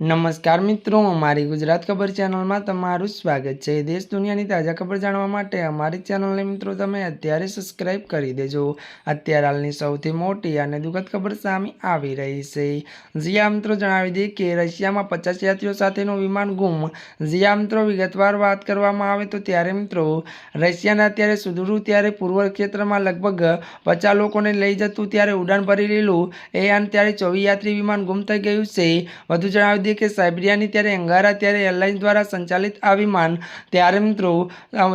નમસ્કાર મિત્રો, અમારી ગુજરાત ખબર ચેનલમાં તમારું સ્વાગત છે. દેશ દુનિયાની તાજા ખબર જાણવા માટે અમારી ચેનલને મિત્રો તમે અત્યારે સબસ્ક્રાઇબ કરી દેજો. અત્યારે હાલની સૌથી મોટી અને દુઃખદ ખબર સામે આવી રહી છે. જીયા મિત્રો, જણાવી દઈએ કે રશિયામાં પચાસ યાત્રીઓ સાથેનું વિમાન ગુમ. જીયા મિત્રો, વિગતવાર વાત કરવામાં આવે તો ત્યારે મિત્રો, રશિયાના અત્યારે સુધરું ત્યારે પૂર્વ ક્ષેત્રમાં લગભગ પચાસ લોકોને લઈ જતું ત્યારે ઉડાન ભરી લેલું. એ અને ત્યારે ચોવીસ યાત્રી વિમાન ગુમ થઈ ગયું છે. વધુ જણાવી દઈએ કે સાયબરિયાની ત્યારે અંગારા ત્યારે એરલાઇન્સ દ્વારા સંચાલિત આ વિમાન ત્યારે મિત્રો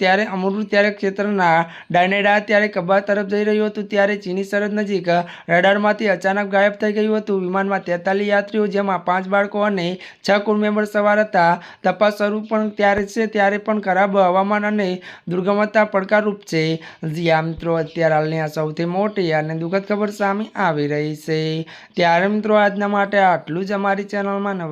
ત્યારે અમૃત ત્યારે ક્ષેત્રના ડાયનેડા ત્યારે કબાર તરફ જઈ રહ્યું હતું ત્યારે ચીની સરહદ નજીક રડારમાંથી અચાનક ગાયબ થઈ ગયું હતું. વિમાનમાં તેતાલીસ યાત્રીઓ, જેમાં પાંચ બાળકો અને છ કુલ મેમ્બર સવાર હતા. તપાસ શરૂ પણ ત્યારે છે, ત્યારે પણ ખરાબ હવામાન અને દુર્ગમતા પડકારરૂપ છે. જ્યાં મિત્રો, અત્યારે હાલની આ સૌથી મોટી અને દુઃખદ ખબર સામે આવી રહી છે. ત્યારે મિત્રો, આજના માટે આટલું જ અમારી ચેનલમાં નવા